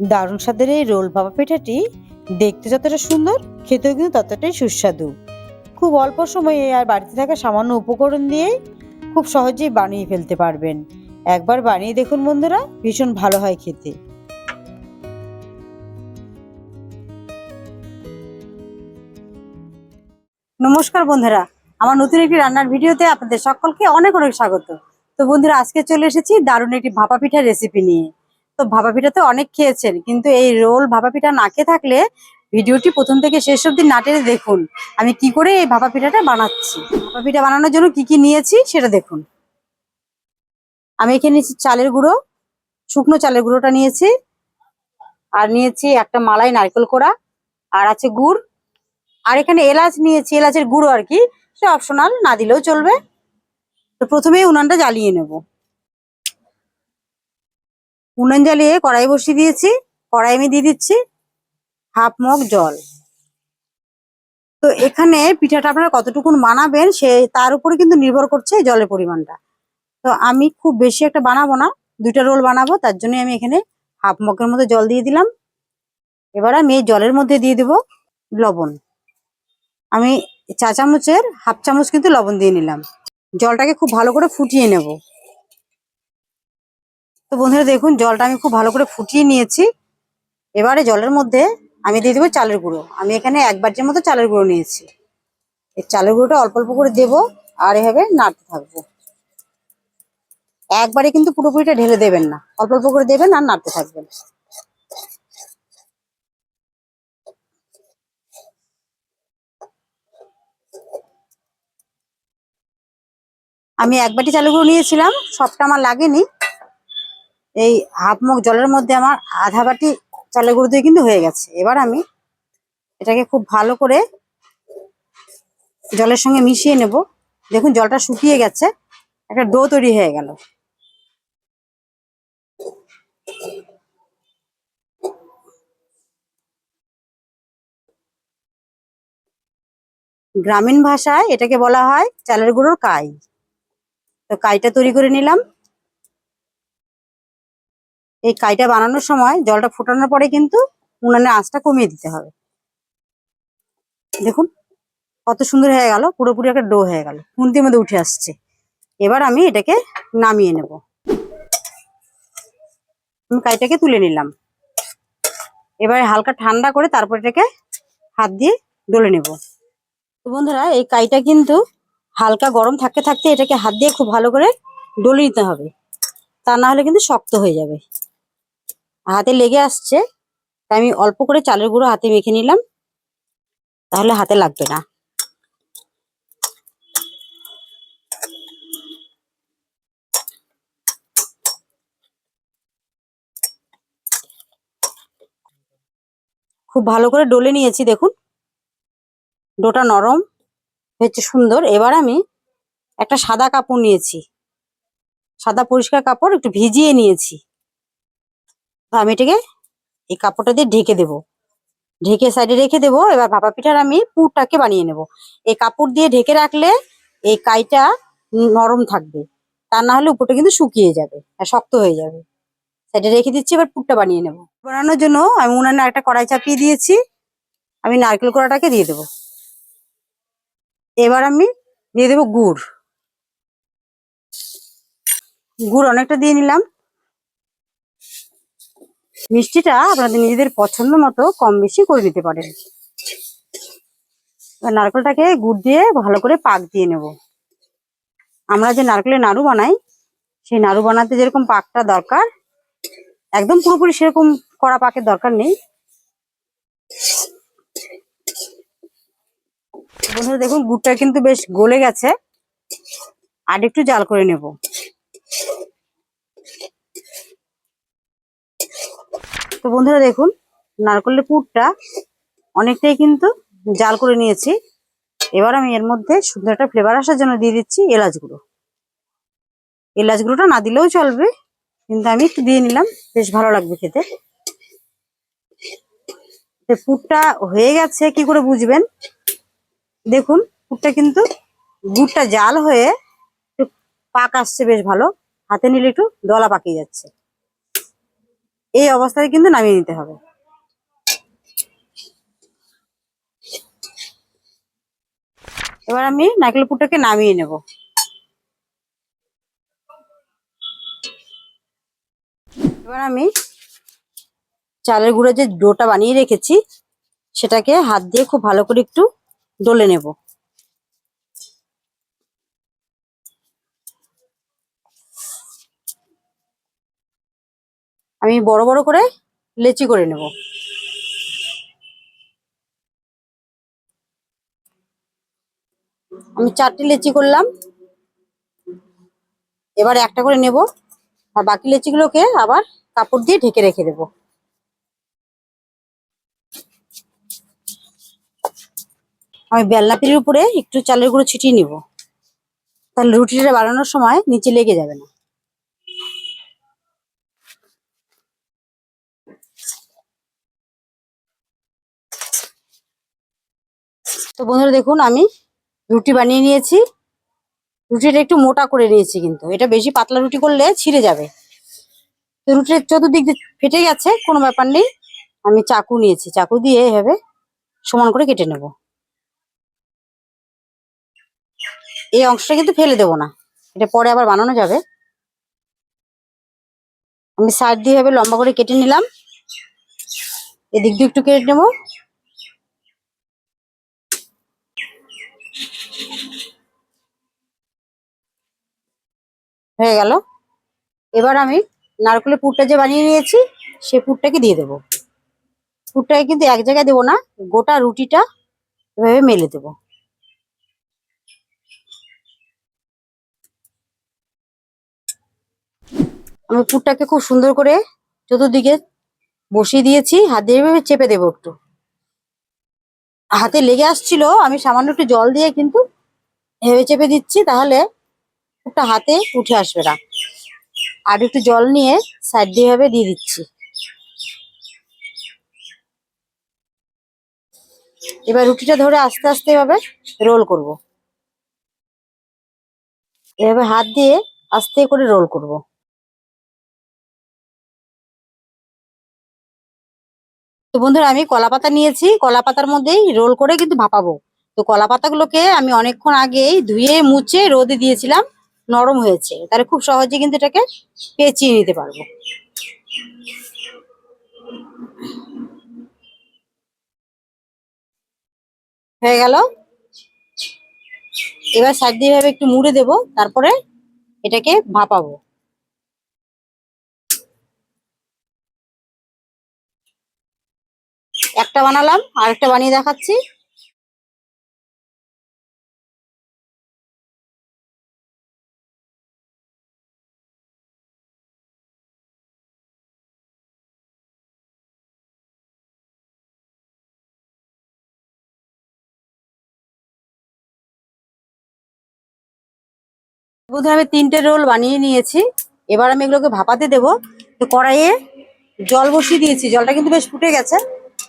দারুণ স্বাদের এই রোল ভাপা পিঠাটি দেখতে যতটা সুন্দর, খেতেও কিন্তু ততটাই সুস্বাদু। খুব অল্প সময়ে আর বাড়িতে থাকা সামান্য উপকরণ দিয়ে খুব সহজেই বানিয়ে ফেলতে পারবেন। একবার বানিয়ে দেখুন বন্ধুরা, ভীষণ ভালো হয় খেতে। নমস্কার বন্ধুরা, আমার নতুন একটি রান্নার ভিডিওতে আপনাদের সকলকে অনেক অনেক স্বাগত। তো বন্ধুরা, আজকে চলে এসেছি দারুণ একটি ভাপা পিঠার রেসিপি নিয়ে। তো ভাপা পিঠা তো অনেক খেয়েছেন, কিন্তু এই রোল ভাপা পিঠা না খেয়ে থাকলে ভিডিওটি প্রথম থেকে শেষ অবধি না টেনে দেখুন। আমি কি করে এই ভাপা পিঠাটা বানাচ্ছি? ভাপা পিঠা বানানোর জন্য কি কি নিয়েছি সেটা দেখুন। আমি এখানে নিয়েছি চালের গুঁড়ো, শুকনো চালের গুঁড়োটা নিয়েছি, আর নিয়েছি একটা মালাই নারকেল কোড়া, আর আছে গুড়, আর এখানে এলাচ নিয়েছি, এলাচের গুঁড়ো আর কি, সে অপশনাল না দিলেও চলবে। তো প্রথমেই উনানটা জ্বালিয়ে নেব। উনান জ্বালিয়ে কড়াই বসিয়ে দিয়েছি, কড়াই আমি দিয়ে দিচ্ছি হাফ মগ জল। তো এখানে পিঠাটা আপনারা কতটুকুন বানাবেন সে তার উপরে কিন্তু নির্ভর করছে জলের পরিমাণটা। তো আমি খুব বেশি একটা বানাবো না, দুইটা রোল বানাবো, তার জন্য আমি এখানে হাফ মগের মধ্যে জল দিয়ে দিলাম। এবার আমি এই জলের মধ্যে দিয়ে দেব লবণ। আমি চা চামচের হাফ চামচ কিন্তু লবণ দিয়ে নিলাম। জলটাকে খুব ভালো করে ফুটিয়ে নেব। তো বন্ধুরা দেখুন, জলটা আমি খুব ভালো করে ফুটিয়ে নিয়েছি। এবারে জলের মধ্যে আমি দিয়ে দেবো চালের গুঁড়ো। আমি এখানে এক বাটির মতো চালের গুঁড়ো নিয়েছি। এই চালের গুঁড়োটা অল্প অল্প করে দেবো আর এভাবে নাড়তে থাকব। একবারে কিন্তু পুরোপুরিটা ঢেলে দেবেন না। অল্প অল্প করে দেবেন আর নাড়তে থাকবেন। আমি এক বাটি চালের গুঁড়ো নিয়েছিলাম, সবটা আমার লাগেনি। এই হাফ মুখ জলের মধ্যে আমার আধা বাটি চালের গুঁড়ো দিয়ে কিন্তু হয়ে গেছে। এবার আমি এটাকে খুব ভালো করে জলের সঙ্গে মিশিয়ে নেব। দেখুন, জলটা শুকিয়ে গেছে। একটা ডো তৈরি হয়ে গেল। গ্রামীণ ভাষায় এটাকে বলা হয় চালের গুঁড়োর কাই। তো কাইটা তৈরি করে নিলাম। এই কাইটা বানানোর সময় জলটা ফোটানোর পরে কিন্তু উনানের আঁচটা কমিয়ে দিতে হবে। দেখুন, কত সুন্দর হয়ে গেল, পুরোপুরি একটা ডো হয়ে গেল, খুন্তির মধ্যে উঠে আসছে। এবার আমি এটাকে নামিয়ে নেব। আমি কাইটাকে তুলে নিলাম। এবারে হালকা ঠান্ডা করে তারপর এটাকে হাত দিয়ে ডলে নেব। তো বন্ধুরা, এই কাইটা কিন্তু হালকা গরম থাকতে থাকতে এটাকে হাত দিয়ে খুব ভালো করে ডলে নিতে হবে। তা না হলে কিন্তু শক্ত হয়ে যাবে। হাতে লেগে আসছে, তাই আমি অল্প করে চালের গুঁড়ো হাতে মেখে নিলাম। তাহলে হাতে লাগবে না। খুব ভালো করে ডলে নিয়েছি, দেখুন। ডোটা নরম, হয়েছে সুন্দর। এবার আমি একটা সাদা কাপড় নিয়েছি। সাদা পরিষ্কার কাপড় একটু ভিজিয়ে নিয়েছি। তো আমি এটাকে এই কাপড়টা দিয়ে ঢেকে দেব। ঢেকে সাইডে রেখে দেবো, এবার ভাপা পিঠার আমি পুরটাকে বানিয়ে নেব। এই কাপড় দিয়ে ঢেকে রাখলে এই কাইটা নরম থাকবে। তা না হলে উপরটা কিন্তু শুকিয়ে যাবে আর শক্ত হয়ে যাবে। সাইডে রেখে দিচ্ছি, এবার পুরটা বানিয়ে নেব। বানানোর জন্য আমি উনানে একটা কড়াই চাপিয়ে দিয়েছি। আমি নারকেল কোড়াটাকে দিয়ে দেবো। এবার আমি দিয়ে দেবো গুড়। গুড় অনেকটা দিয়ে নিলাম। মিষ্টিটা আপনাদের নিজেদের পছন্দ মতো কম বেশি করে নিতে পারেন। নারকেলটাকে গুড় দিয়ে ভালো করে পাক দিয়ে নেব। আমরা যে নারকেলের নাড়ু বানাই, সেই নাড়ু বানাতে যেরকম পাকটা দরকার, একদম পুরোপুরি সেরকম কড়া পাকের দরকার নেই। বন্ধুরা, দেখুন, গুড়টা কিন্তু বেশ গলে গেছে। আর একটু জাল করে নেব তো বন্ধুরা দেখুন, নারকেলের পুরটা অনেকটাই কিন্তু জাল করে নিয়েছি। এবার আমি এর মধ্যে সুন্দর একটা ফ্লেভার আসার জন্য দিয়ে দিচ্ছি এলাচ গুঁড়ো। এলাচ গুঁড়োটা না দিলেও চলবে, কিন্তু আমি একটু দিয়ে নিলাম, বেশ ভালো লাগবে খেতে। পুরটা হয়ে গেছে, কি করে বুঝবেন? দেখুন, পুরটা কিন্তু গুড়টা জাল হয়ে পাক আসছে বেশ ভালো। হাতে নিলে একটু দলা পাকিয়ে যাচ্ছে। এই অবস্থায় কিন্তু নামিয়ে নিতে হবে। এবার আমি নারকেল পুরটাকে নামিয়ে নেব। এবার আমি চালের গুঁড়ো যে ডোটা বানিয়ে রেখেছি, সেটাকে হাত দিয়ে খুব ভালো করে একটু ডলে নেব। আমি বড় বড় করে লেচি করে নেব। আমি চারটি লেচি করলাম। এবার একটা করে নেব আর বাকি লেচিগুলোকে আবার কাপড় দিয়ে ঢেকে রেখে দেবো। আমি বেলনা পিড়ির উপরে একটু চালের গুঁড়ো ছিটিয়ে নিব। তাহলে রুটিটা বানানোর সময় নিচে লেগে যাবে না। তো বন্ধুরা দেখুন, আমি রুটি বানিয়ে নিয়েছি। রুটিটা একটু মোটা করে নিয়েছি কিন্তু। এটা বেশি পাতলা রুটি করলে ছিঁড়ে যাবে। তো রুটির চতুর্দিক ফেটে গেছে, কোনো ব্যাপার নেই। আমি চাকু নিয়েছি, চাকু দিয়ে এভাবে সমান করে কেটে নেব। এই অংশটা কিন্তু ফেলে দেবো না। এটা পরে আবার বানানো যাবে। আমি সাইড দিয়ে এভাবে লম্বা করে কেটে নিলাম। এদিক দিয়ে একটু কেটে নেব। হয়ে গেল। এবার আমি নারকেলের পুরটা যে বানিয়ে নিয়েছি সেই পুরটাকে দিয়ে দেবো। পুরটাকে কিন্তু এক জায়গায় দেবো না, গোটা রুটিটা এভাবে মেলে দেবো। আমি পুরটাকে খুব সুন্দর করে চতুর্দিকে বসিয়ে দিয়েছি, হাত দিয়ে এভাবে চেপে দেবো একটু। হাতে লেগে আসছিল, আমি সামান্য একটু জল দিয়ে কিন্তু ভেবে চেপে দিচ্ছি, তাহলে পুরটা হাতে উঠে আসবে না। আর একটু জল নিয়ে সাইড দিয়ে ভাবে দিয়ে দিচ্ছি। এবার রুটিটা ধরে আস্তে আস্তে এভাবে রোল করব। এভাবে হাত দিয়ে আস্তে করে রোল করব। তো বন্ধুরা, আমি কলা পাতা নিয়েছি। কলা পাতার মধ্যেই রোল করে কিন্তু ভাপাবো। তো কলা পাতাগুলোকে আমি অনেকক্ষণ আগেই ধুয়ে, মুছে রোদে দিয়েছিলাম। নরম হয়েছে, তাহলে খুব সহজে কিন্তু এটাকে পেঁচিয়ে নিতে পারব। হয়ে গেল। এবার সাইড দিয়ে ভাবে একটু মুড়ে দেব, তারপরে এটাকে ভাপাবো। একটা বানালাম, আরেকটা বানিয়ে দেখাচ্ছি। বন্ধুরা আমি তিনটে রোল বানিয়ে নিয়েছি। এবার আমি এগুলোকে ভাপাতে দেব। তো কড়াইয়ে জল বসিয়ে দিয়েছি। জলটা কিন্তু বেশ ফুটে গেছে।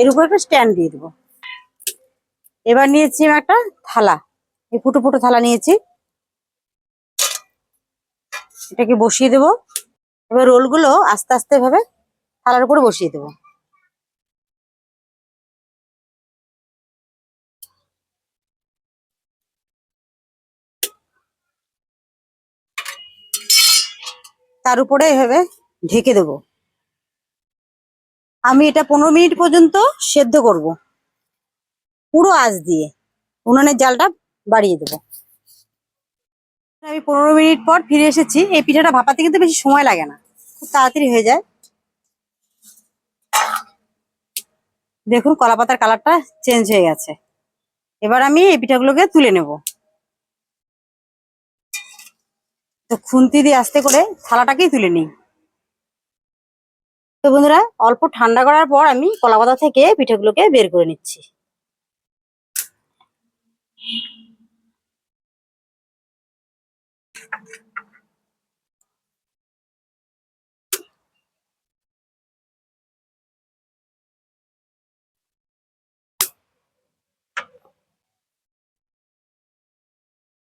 এর উপর একটা স্ট্যান্ড দিয়ে দেবো। এবার নিয়েছি আমি একটা থালা। এই ফুটো ফুটো থালা নিয়েছি। এটাকে বসিয়ে দেবো। এবার রোলগুলো আস্তে আস্তে ভাবে থালার উপরে বসিয়ে দেবো। তার উপরে এভাবে ঢেকে দেব। আমি এটা পনেরো মিনিট পর্যন্ত সেদ্ধ করব। পুরো আঁচ দিয়ে উনুনের জালটা বাড়িয়ে দেব। আমি পনেরো মিনিট পর ফিরে এসেছি। এই পিঠাটা ভাপাতে কিন্তু বেশি সময় লাগে না। খুব তাড়াতাড়ি হয়ে যায়। দেখুন কলা পাতার কালারটা চেঞ্জ হয়ে গেছে। এবার আমি এই পিঠাগুলোকে তুলে নেব। তো খুন্তি দিয়ে আস্তে করে থালাটাকেই তুলে নিই। তো বন্ধুরা, অল্প ঠান্ডা করার পর আমি কলা পাতা থেকে পিঠাগুলোকে বের করে নিচ্ছি।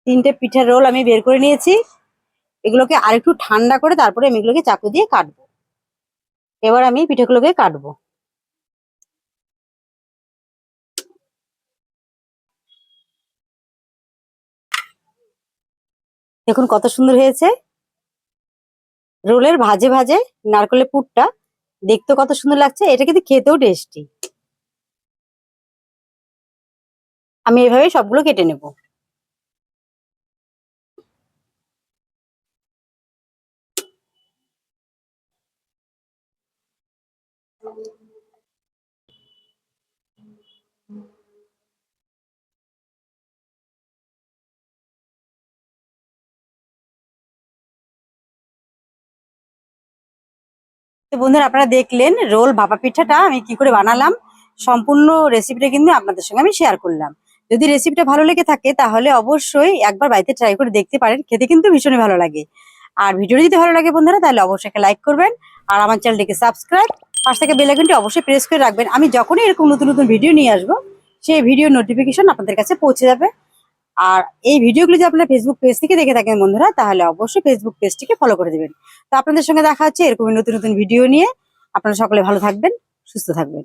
তিনটে পিঠার রোল আমি বের করে নিয়েছি। এগুলোকে আরেকটু ঠান্ডা করে তারপরে আমি এগুলোকে চাকু দিয়ে কাটবো। এবার আমি পিঠেগুলোকে কাটবো। দেখুন কত সুন্দর হয়েছে। রোলের ভাজে ভাজে নারকেলের পুরটা দেখতে কত সুন্দর লাগছে, এটা কিন্তু খেতেও টেস্টি আমি এভাবে সবগুলো কেটে নেব। তো বন্ধুরা আপনারা দেখলেন রোল ভাপা পিঠাটা আমি কি করে বানালাম? সম্পূর্ণ রেসিপিটা কিন্তু আপনাদের সঙ্গে আমি শেয়ার করলাম। যদি রেসিপিটা ভালো লেগে থাকে তাহলে অবশ্যই একবার বাড়িতে ট্রাই করে দেখতে পারেন, খেতে কিন্তু ভীষণই ভালো লাগে। আর ভিডিওটি যদি ভালো লাগে বন্ধুরা, তাহলে অবশ্যই একটা লাইক করবেন। আর আমার চ্যানেলটিকে সাবস্ক্রাইব পাশ থেকে বেল আইকনটি অবশ্যই প্রেস করে রাখবেন। আমি যখনই এরকম নতুন নতুন ভিডিও নিয়ে আসব, সেই ভিডিও নোটিফিকেশন আপনাদের কাছে পৌঁছে যাবে। আর এই ভিডিওগুলো যদি আপনারা ফেসবুক পেজ থেকে দেখে থাকেন বন্ধুরা, তাহলে অবশ্যই ফেসবুক পেজটিকে ফলো করে দেবেন। তো আপনাদের সঙ্গে দেখা হচ্ছে এরকমই নতুন নতুন ভিডিও নিয়ে। আপনারা সকলে ভালো থাকবেন, সুস্থ থাকবেন।